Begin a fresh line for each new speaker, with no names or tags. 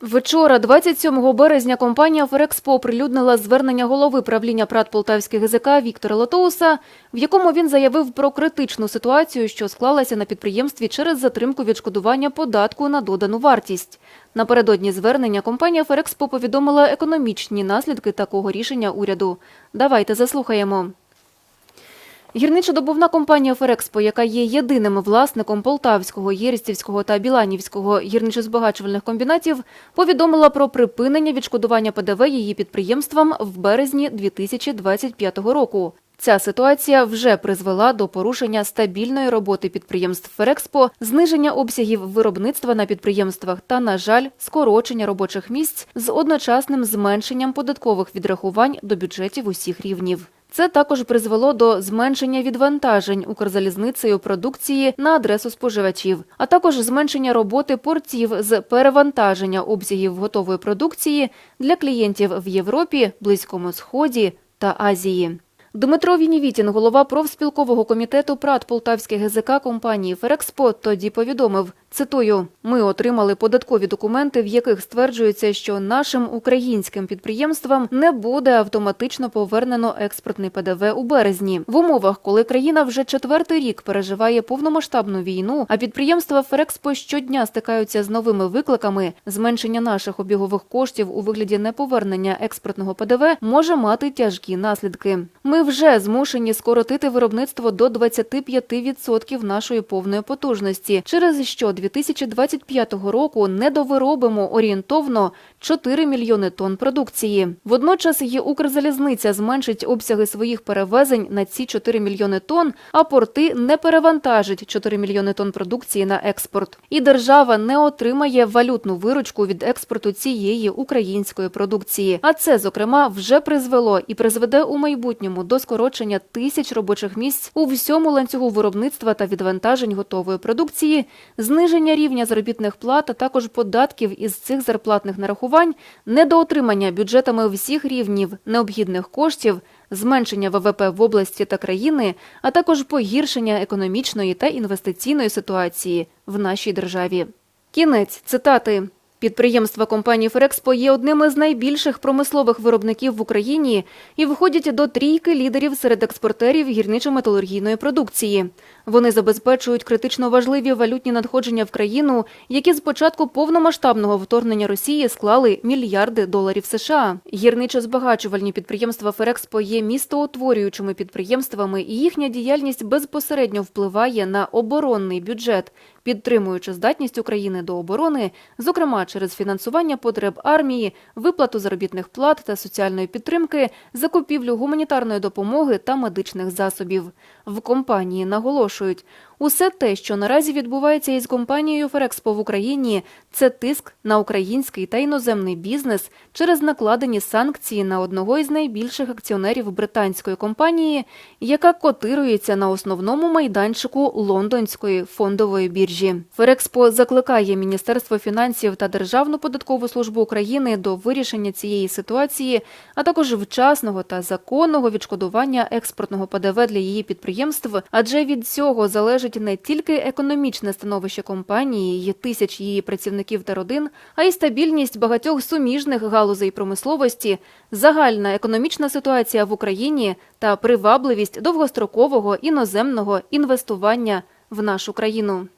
Вчора, 27 березня, компанія Ферекспо оприлюднила звернення голови правління ПРАТ Полтавських ГЗК Віктора Лотоуса, в якому він заявив про критичну ситуацію, що склалася на підприємстві через затримку відшкодування податку на додану вартість. Напередодні звернення компанія Ферекспо повідомила економічні наслідки такого рішення уряду. Давайте заслухаємо. Гірничодобувна компанія «Ферекспо», яка є єдиним власником Полтавського, Єрістівського та Біланівського гірничо-збагачувальних комбінатів, повідомила про припинення відшкодування ПДВ її підприємствам в березні 2025 року. Ця ситуація вже призвела до порушення стабільної роботи підприємств «Ферекспо», зниження обсягів виробництва на підприємствах та, на жаль, скорочення робочих місць з одночасним зменшенням податкових відрахувань до бюджетів усіх рівнів. Це також призвело до зменшення відвантажень Укрзалізницею продукції на адресу споживачів, а також зменшення роботи портів з перевантаження обсягів готової продукції для клієнтів в Європі, Близькому Сході та Азії. Дмитро Вінівітін, голова профспілкового комітету ПРАТ Полтавських ГЗК компанії «Ферекспо», тоді повідомив, цитую, «Ми отримали податкові документи, в яких стверджується, що нашим українським підприємствам не буде автоматично повернено експортний ПДВ у березні. В умовах, коли країна вже четвертий рік переживає повномасштабну війну, а підприємства «Ферекспо» щодня стикаються з новими викликами, зменшення наших обігових коштів у вигляді неповернення експортного ПДВ може мати тяжкі наслідки. Ми вже змушені скоротити виробництво до 25% нашої повної потужності, через що 2025 року не довиробимо орієнтовно 4 мільйони тонн продукції. Водночас і Укрзалізниця зменшить обсяги своїх перевезень на ці 4 мільйони тонн, а порти не перевантажить 4 мільйони тонн продукції на експорт. І держава не отримає валютну виручку від експорту цієї української продукції. А це, зокрема, вже призвело і призведе у майбутньому до скорочення тисяч робочих місць у всьому ланцюгу виробництва та відвантажень готової продукції, зниження рівня заробітних плат, а також податків із цих зарплатних нарахувань, недоотримання бюджетами всіх рівнів необхідних коштів, зменшення ВВП в області та країни, а також погіршення економічної та інвестиційної ситуації в нашій державі. Кінець цитати. Підприємства компанії «Ферекспо» є одним із найбільших промислових виробників в Україні і входять до трійки лідерів серед експортерів гірничо-металургійної продукції. Вони забезпечують критично важливі валютні надходження в країну, які з початку повномасштабного вторгнення Росії склали мільярди доларів США. Гірничо-збагачувальні підприємства «Ферекспо» є містоутворюючими підприємствами, і їхня діяльність безпосередньо впливає на оборонний бюджет, підтримуючи здатність України до оборони, зокрема через фінансування потреб армії, виплату заробітних плат та соціальної підтримки, закупівлю гуманітарної допомоги та медичних засобів. В компанії наголошують, усе те, що наразі відбувається із компанією «Ферекспо» в Україні, це тиск на український та іноземний бізнес через накладені санкції на одного із найбільших акціонерів британської компанії, яка котирується на основному майданчику лондонської фондової біржі. «Ферекспо» закликає Міністерство фінансів та Державну податкову службу України до вирішення цієї ситуації, а також вчасного та законного відшкодування експортного ПДВ для її підприємств, адже від цього залежить не тільки економічне становище компанії, і тисяч її працівників та родин, а й стабільність багатьох суміжних галузей промисловості, загальна економічна ситуація в Україні та привабливість довгострокового іноземного інвестування в нашу країну.